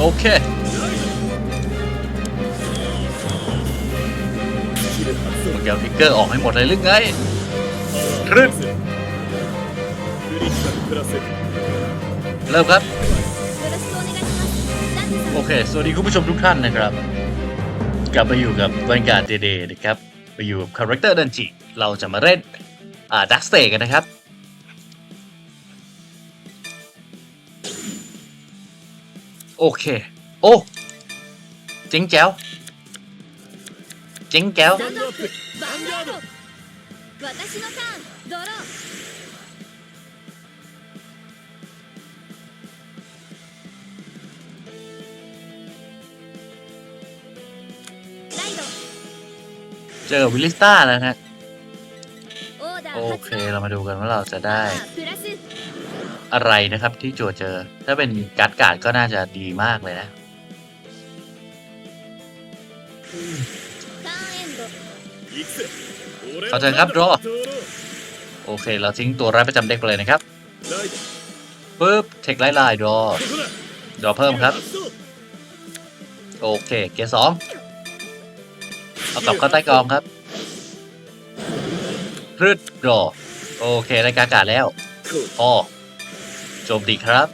โอเคมันแกวทิกเกอร์ออกให้หมดเลยหรือไงครึ่งเริ่มครับ โอเค สวัสดีคุณผู้ชมทุกท่านนะครับ กลับมาอยู่กับวันการเดย์นะครับ ไปอยู่กับคาแรคเตอร์ดันจิ เราจะมาเล่นอ่าดักสเตกันนะครับ โอเค โอ้เจ๋งแจ๋วเจ๋งแจ๋วเจอวิลิสต้าแล้วฮะ โอเค เรามาดูกันว่าเราจะได้ อะไรนะครับที่จัวเจอ ถ้าเป็นการ์ดการ์ดก็น่าจะดีมากเลยนะ เข้าใจครับรอโอเค เราทิ้งตัวร้ายประจำเด็กไปเลยนะครับปึ๊บเทคไลท์ไลน์อดอเพิ่มครับ โอเคเกียร์สองเอากลับเข้าใต้กองครับพืดรอโอเคได้การ์ดแล้วพอ โจมตีครับ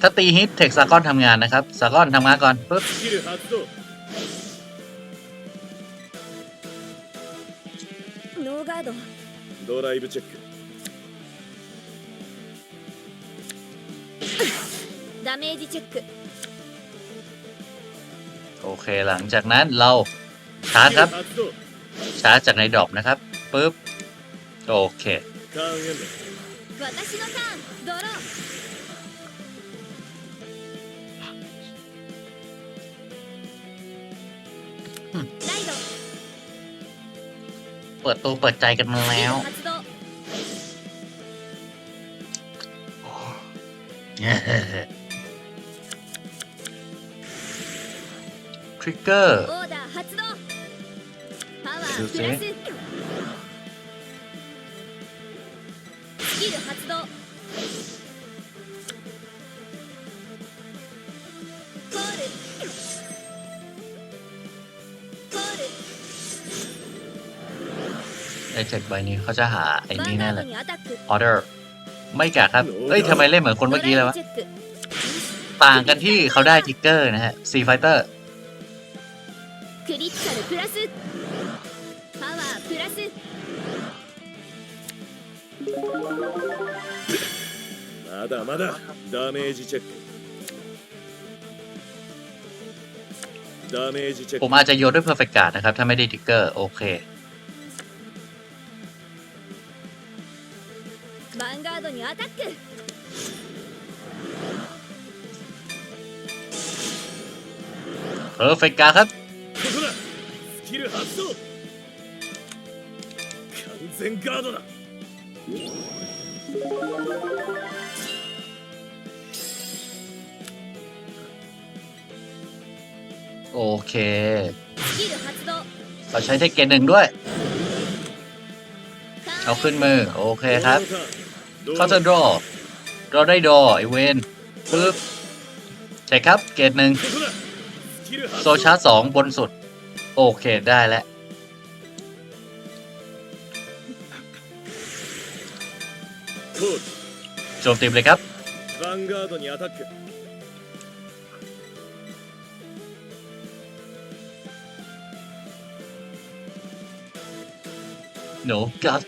ถ้าตีฮิตเทคซากอนทำงานนะครับซากอนทำงานก่อนปึ๊บドライブチェックโอเคหลังจากนั้นเราชาร์จครับ ชาร์จจากในดอกนะครับปึ๊บโอเค 私のターンドローเปิดตัวเปิดใจกันมาแล้ว ทริกเกอร์ดูสิ ช็คใบนี้เขาจะหาไอ้นี่แน่เลยออเดอร์ไม่กะครับ เอ้ยทำไมเล่นเหมือนคนเมื่อกี้เลยวะ ต่างกันที่เขาได้ทิกเกอร์นะฮะซีไฟเตอร์ผมอาจจะโยนด้วยเพอร์เฟกต์การ์ดนะครับ ถ้าไม่ได้ทิกเกอร์ โอเค ドにアタック เพอร์เฟกต์การ์ดครับ ここだスキル発動完全ガードだ โอเค スキル発動 เราใช้เทคเกนหนึ่งด้วย ターン เอาขึ้นมือ โอเคครับ ドラ เขาจะรอเราได้ดอไอเวนปึ๊บใช่ครับ เกตหนึ่งโซชาร์สองบนสุด โอเคได้แล้วโจมตีเลยครับโนกัด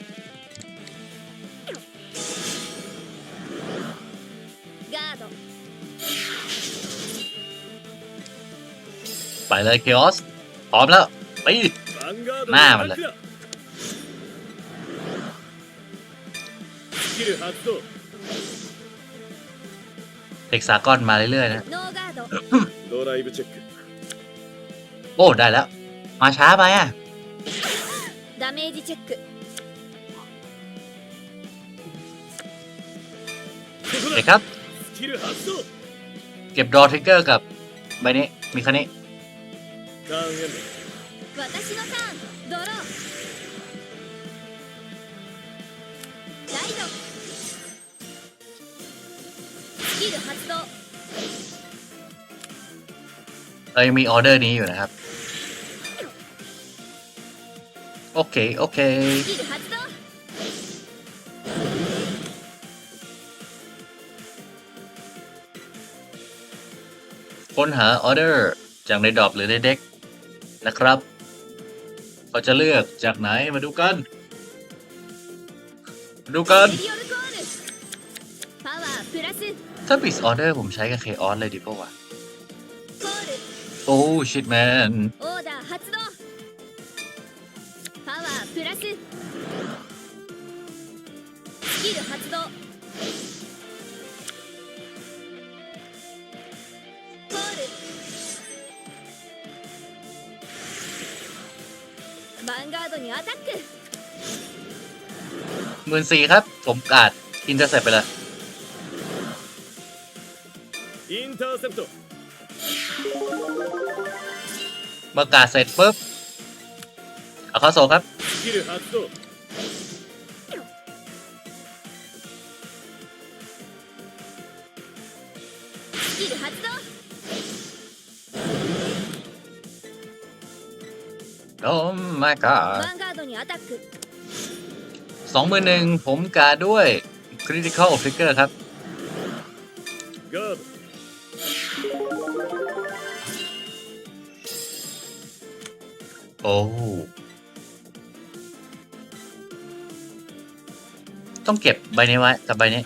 ไปเลยเคออสพร้อมแล้วไปหน้ามันเลยเด็กสากอนมาเรื่อยๆนะโอ้ได้แล้ว มาช้าไปอะเด็กครับ เก็บดรอทริกเกอร์กับใบนี้ มีคันนี้ ターンエンド私のターンドローライドスキル発動 เรายังมีออเดอร์นี้อยู่นะครับ โอเค โอเค スキル発動 ค้นหาออเดอร์จากในดรอปหรือในเด็ก นะครับเขาจะเลือกจากไหนมาดูกัน ดูกันถ้าปิดออเดอร์ผมใช้กับเคออสเลยดีกว่าโอ้ชิดแมนパヴァンガードにアタック หมื่นสี่ครับ ผมอาจอินเตอร์เซ็ปไปเลย インターセプト เมื่อกาดเสร็จปุ๊บ เอาเข้าโซครับ スキル発動スキル発動 โอ้ my ヴ god ァンガードにアタック สองหมื่นหนึ่งผมการดด้วย critical trigger ครับ ガード โอ้ ต้องเก็บใบนี้ไว้กับใบนี้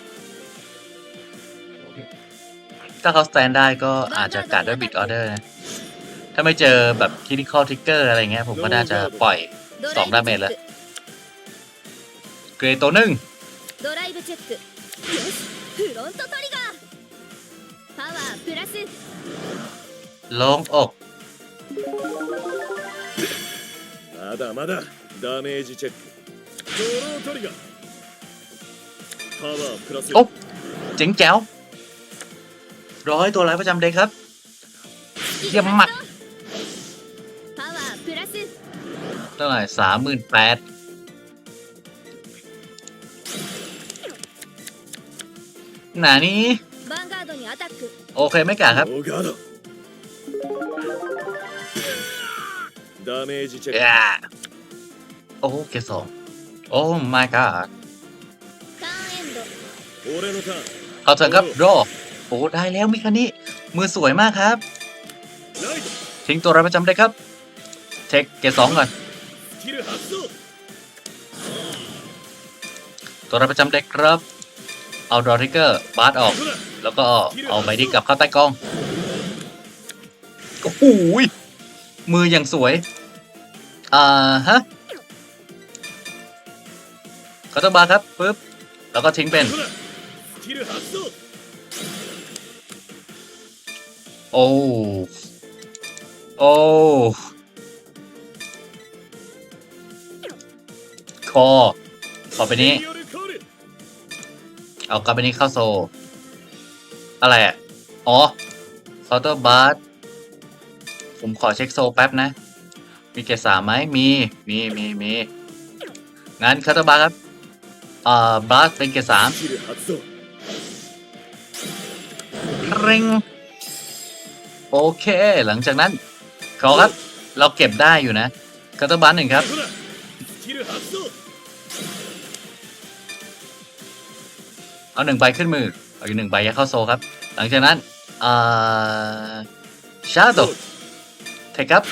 ถ้าเขาสแตนได้ก็อาจจะการดด้วยบิดออเดอร์นะ ถ้ าไม่เจอแบบ critical trigger อะไรเงี้ย ผมก็น่าจะปล่อย ド สองดาเมจ チェ แล้ ッ ว ク เกรดตัวหนึ่ง ドライブチェックよしフロントトリガーパワープラス ลงอก まだまだダメージチェックドロートリガーパワープラス โอ๊ะ เจ๋งแจ๋วร้อยตัวร้ายประจำเด็กครับ スキ เยี่ย ル มมาก ท่าไหร่สามหมื่นแปดหนานี้ โอเคไม่กาครับโอเคสองโอ้ my god เขาเถอะครับรอโอ้ได้แล้วมิคานิมือสวยมากครับ ทิ้งตัวรัประจำเลยครับ เทคเกสองก่อน スキル発動 ตัวร้ายประจำเด็กครับ เอาดอริเกอร์บาร์ออก ここだ แล้วก็เอาไมดี้กลับเข้าใต้กอง โอ้โหยมืออย่างสวย อ่าฮะคาร์ตบาร์ครับปึ๊บ แล้วก็ทิ้งเป็น ここだスキル発動 โอ้ โอ้ คขอไปนี้ เอากลับไปนี้เข้าโซ อะไรอะ อ๋อเคาน์เตอร์บาร์ผมขอเช็คโซแป๊บนะ มีเกสามไหมมี มี มี มี งั้นคาร์ตาบาครับ เอ่อบลัสเป็นเกสามเร่งโอเค หลังจากนั้น ขอครับ เราเก็บได้อยู่นะคาร์ตาบาหนึ่งครับ เอาหนึ่งใบขึ้นมือ เอาอยู่หนึ่งใบยัดเข้าโซครับ หลังจากนั้นอ่าชาร์ดเทครับ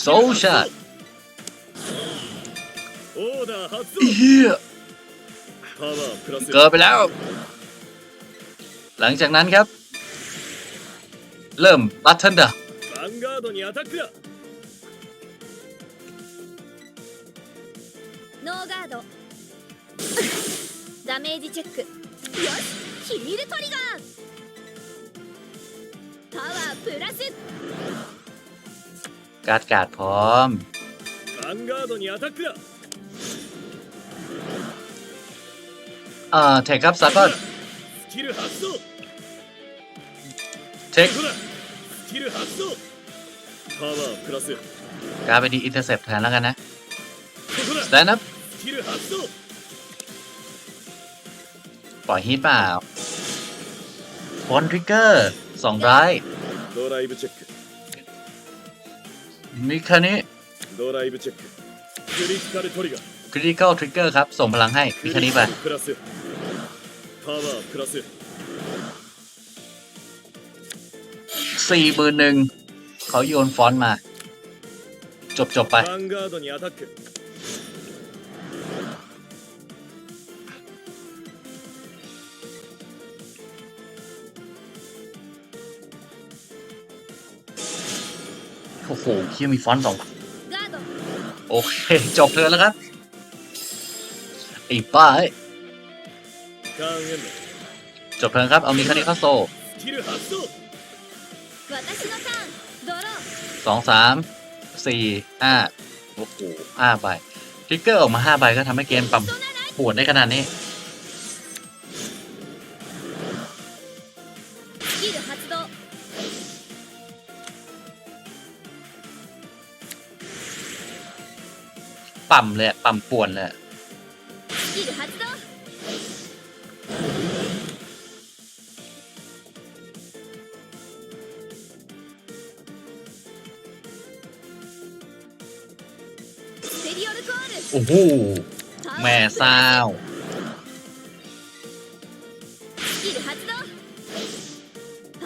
โซชาร์ดเฮียเกิดไปแล้ว หลังจากนั้นครับ เริ่มบัตเทิลเดอร์ด ダメージチェックよしヒールトリガーパワープラス การ์ดการ์ดพร้อม ヴァンガードにアタックだ อ่าเทคครับซากอน スキル発動 เทค ここだスキル発動パワープラスこ การ์ดไปดีอินเตอร์เซปแทนแล้วกันนะ こだ สแตนด์อัพ スキル発動 ปล่อยฮีทเปล่า ฟอนทริกเกอร์สองร้าย ドライブチェック มีแค่นี้ ドライブチェッククリティカルトリガー คริติคอลทริกเกอร์ครับ ส่งพลังให้มีแค่นี้ไป プラスパワープラス สี่หมื่นหนึ่งเขาโยนฟอนต์มา จบจบไป ヴァンガードにアタック โอ้โหเคียมีฟอนต์สองโอเค จบเธอแล้วครับไอ้ป้าจบเธอครับ เอามีคันนี้ข้าโซสองสามสี่ห้าโอ้โหห้าใบทริกเกอร์ออกมาห้าใบก็ทำให้เกมปั่มปวดได้ขนาดนี้ ปั่มเลยปั่มป่วนเลยโอ้โหแม่ซาว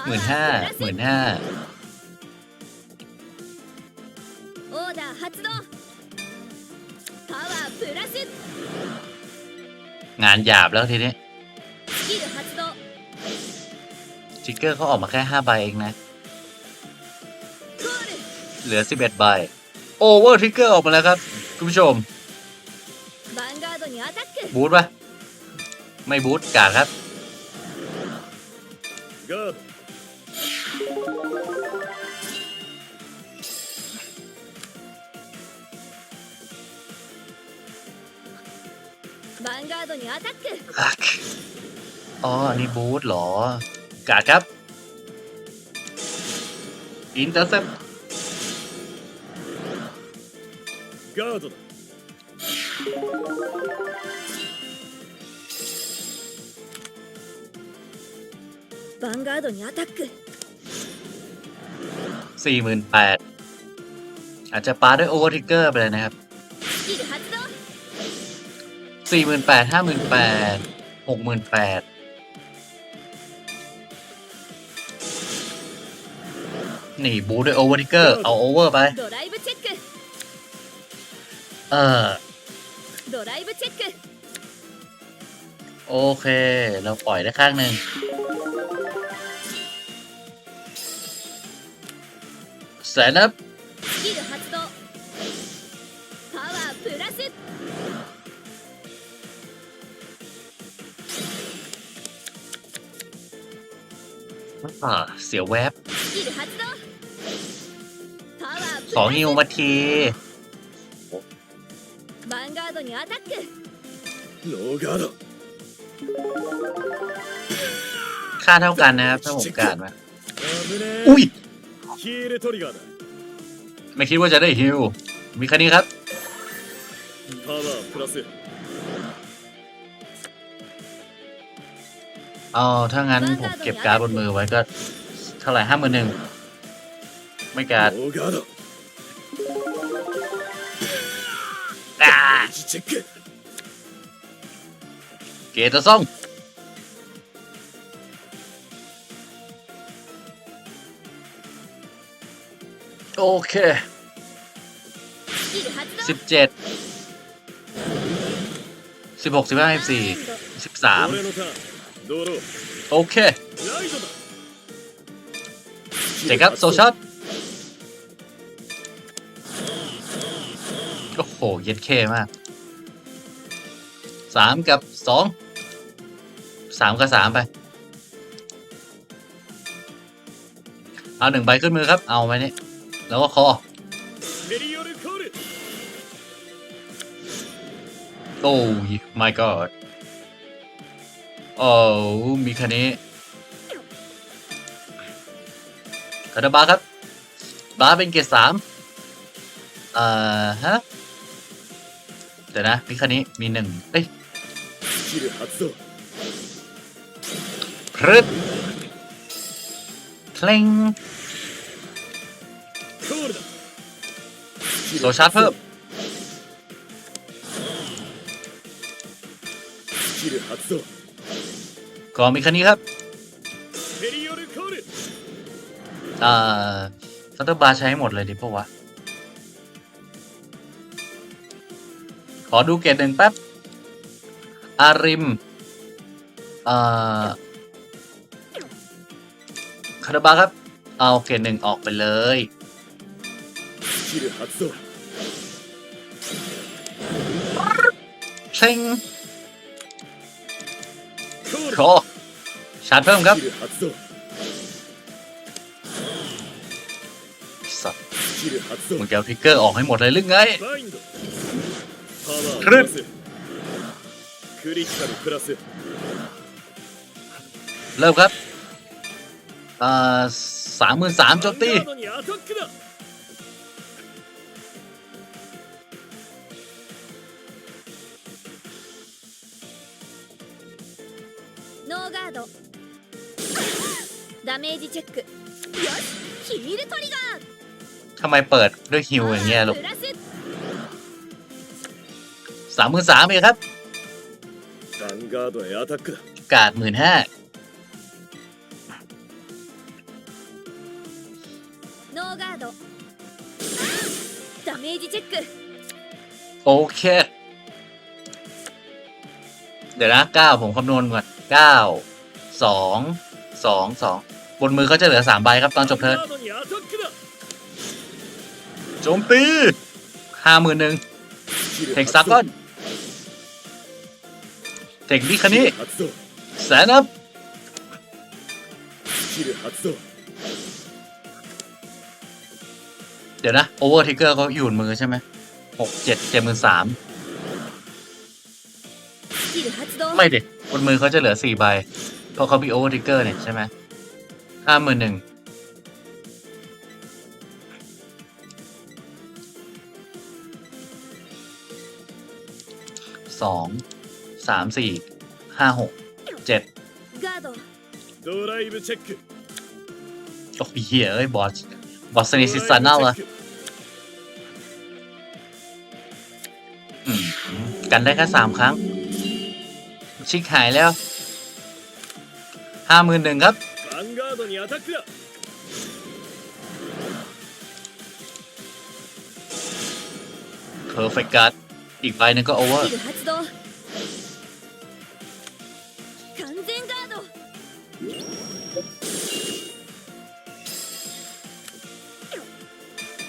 หมื่นห้าหมื่นห้า งานหยาบแล้วทีนี้ชิกเกอร์เขาออกมาแค่ห้าใบเองนะ เหลือสิบเอ็ดใบ โอเวอร์ทิกเกอร์ออกมาแล้วครับ คุณผู้ชม บูทปะไม่บูทกาดครับ ンガードにアタック อักอ๋ออันนี้บูทเหรอ กาดครับ อินเตอร์เซป ガードだヴァンガードにアタック สี่หมื่นแปดอาจจะปาด้วยโอเวอร์ทริกเกอร์ไปเลยนะครับ スキル発動 สี่หมื่นแปดห้าหมื่นแปดหกหมื่นแปดนี่บูด้วยโอเวอร์ทิกเกอร์เอาโอเวอร์ไป เออโอเค เราปล่อยได้ข้างหนึ่งแสนอับ เสียแวบสองฮิวมาทีค่าเท่ากันนะครับถ้าผมการมาอุ้ย ไม่คิดว่าจะได้ฮิวมีแค่นี้ครับ เอาถ้างั้นผมเก็บการ์ดบนมือไว้ก็เท่าไหร่ห้าหมื่นหนึ่งไม่การ์ดเกตซ่องโอเคสิบเจ็ดสิบหกสิบห้าสิบสี่สิบสาม โอเค เจ๋งครับโซชัตโอ้โห เย็ดเคมากสามกับสองสามกับสามไป เอาหนึ่งใบขึ้นมือครับ เอาไหมเนี่ยแล้วก็คอ โอ้ my god โอ้มีคันนี้คาราบาครับ บาร์เป็นเกียร์สามเอ่อฮะ เดี๋ยวนะ มีคันนี้มีหนึ่งเอ้ย スキル発動 พรึด ลง コールだそうシャープスキル発動 ก็มีแค่นี้ครับเอ่อซัตเตอร์บาร์ใช้หมดเลยดิพปะวะ ขอดูเกตหนึ่งแป๊บ อาริมเอ่อคาราบาครับ เอาเกตหนึ่งออกไปเลยเซ็ง โชว์ชาร์จเพิ่มครับสัตว์มึงจะเอาทิกเกอร์ออกให้หมดเลยหรือไงครึบเริ่มครับอ่าสามหมื่นสามโจมตี ノーガードダメージチェックよしヒールトリガ ทำไมเปิดด้วยฮิว ー อย่างเงี้ยลูก プラス สามหมื่นสามเองครับ ヴァンガードへアタックだ กาดหมื่นห้า ノーガードダメージチェック โอเค เดี๋ยวนะเก้าผมคำนวณก่อน เก้าสองสองสองบนมือเขาจะเหลือสามใบครับตอนจบเทิร์นโจมตีห้าหมื่นหนึ่งเทคซักก้อนเทคดิคันนี้แสนอัพเดี๋ยวนะโอเวอร์ทิกเกอร์เขาอยู่มือใช่ไหมหกเจ็ดเจ็ดหมื่นสามไม่เด็ด บนมือเขาจะเหลือสี่ใบ เพราะเขามีโอเวอร์ทิกเกอร์เนี่ยใช่ไหมห้าหมื่นหนึ่งสองสามสี่ห้าหกเจ็ด ガードドライブチェック โอ้ยเหี้ยเอ้ยบอสบอสนิสิสันน่าเหรออืมกันได้แค่สามครั้ง ชิคหายแล้วห้าหมื่นหนึ่งครับ เพอร์เฟกการ์ดอีกใบนึงก็โอเวอร์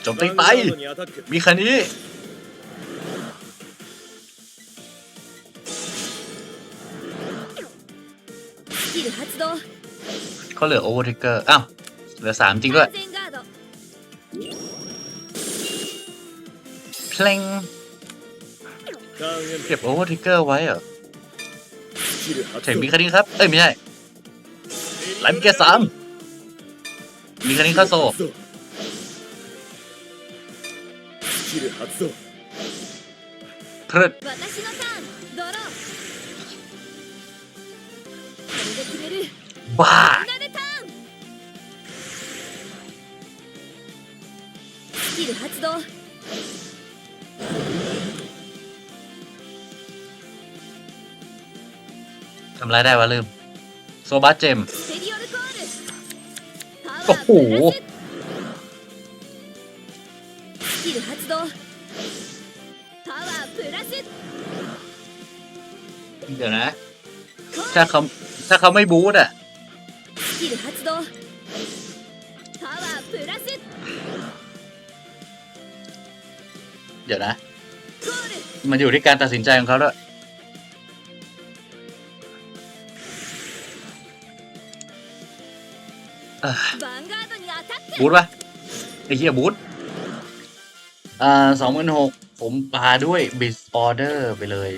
จมตีไป มีคันนี้ เขเหลือโอเวอร์ทิกเกอร์อ้าวเหลือสามจริงด้วยเพลงเก็บโอเวอร์ทิกเกอร์ไว้เหรอเทคมีคารินครับ เอ้ยไม่ใช่ไลม์เกียร์สามมีคารินคาโซพรึดบ้า キル発動 ทำไรได้วะลืม โซบัสเจม ステリオルコールパワおープおラススキル発動パワープラス เดี๋ยวนะ コー ถ้าเขาถ้าเขาไม่บูทอ่ะ スキル発動 ดี๋ยวนะ มันอยู่ที่การตัดสินใจของเขาด้วยบูทปะไอ้เหี้ยบูทสองหมื่นหกผมปาด้วยบิสออเดอร์ไปเลย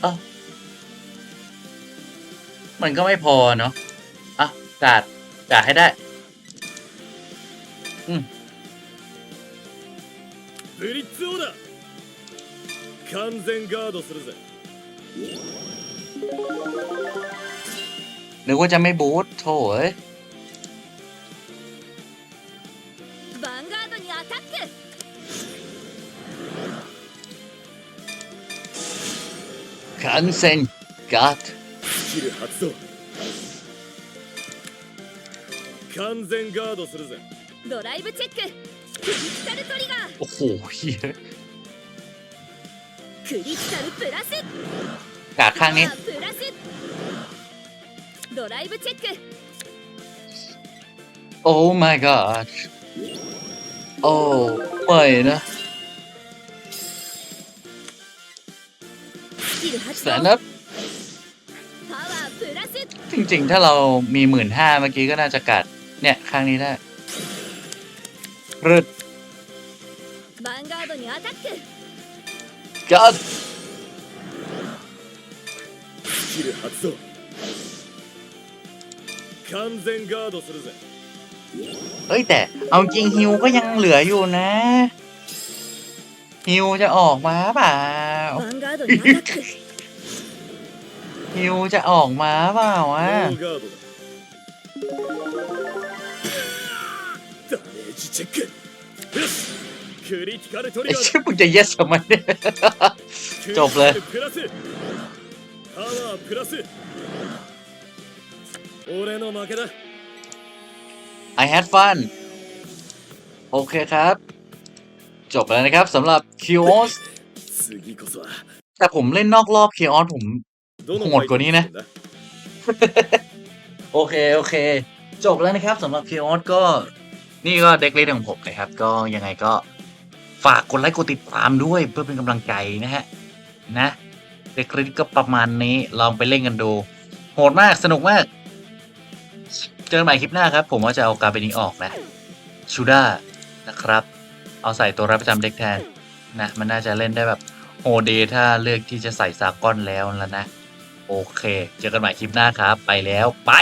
เออมันก็ไม่พอเนาะอะกาดกาดให้ได้ อืม ブリッツオーダー完全ガードするぜ。นึกว่าจะバンガードにアタック。ガย完全ガード。スキル発動。完全ガードするぜ。ドライブチェック。クリティルトリガー。 โอ้โหเฮียกาดข้างนี้ โอ้ my god โอ้ไม่นะแสนนับจริงๆ ถ้าเรามีหมื่นห้าเมื่อกี้ก็น่าจะกัด เนี่ย ข้างนี้ได้รึด ードにアタック กัด スキル発動完全ガードするぜ เอ้ยแต่เอาจริงฮิวก็ยังเหลืออยู่นะ ฮิวจะออกมาเปล่า ヴァンガードにアタック ฮิวจะออกมาเปล่าวะ ノーガードだダメージチェックよしクリティカルトリ ไอ้ชื่อมึงจะ yes ทำไมจบเลย I had fun โอเคครับ จบแล้วนะครับสำหรับ k i o s แต่ผมเล่นนอกรอบ k i o s ผมโหดกว่านี้นะ โอเค โอเค จบแล้วนะครับสำหรับ k i o s ก็ นี่ก็เด็กเล่นของผมนะครับ ก็ยังไงก็ ฝากกดไลค์กดติดตามด้วยเพื่อเป็นกำลังใจนะฮะนะเด็กเล่นก็ประมาณนี้ลองไปเล่นกันดู โหดมากสนุกมาก เจอกันใหม่คลิปหน้าครับ ผมว่าจะเอาการไปนี้ออกนะชูด้านะครับ เอาใส่ตัวรับประจำเด็กแทนนะมันน่าจะเล่นได้แบบโฮเดถ้าเลือกที่จะใส่ซากอนแล้วแล้วนะ โอเค เจอกันใหม่คลิปหน้าครับ ไปแล้วไป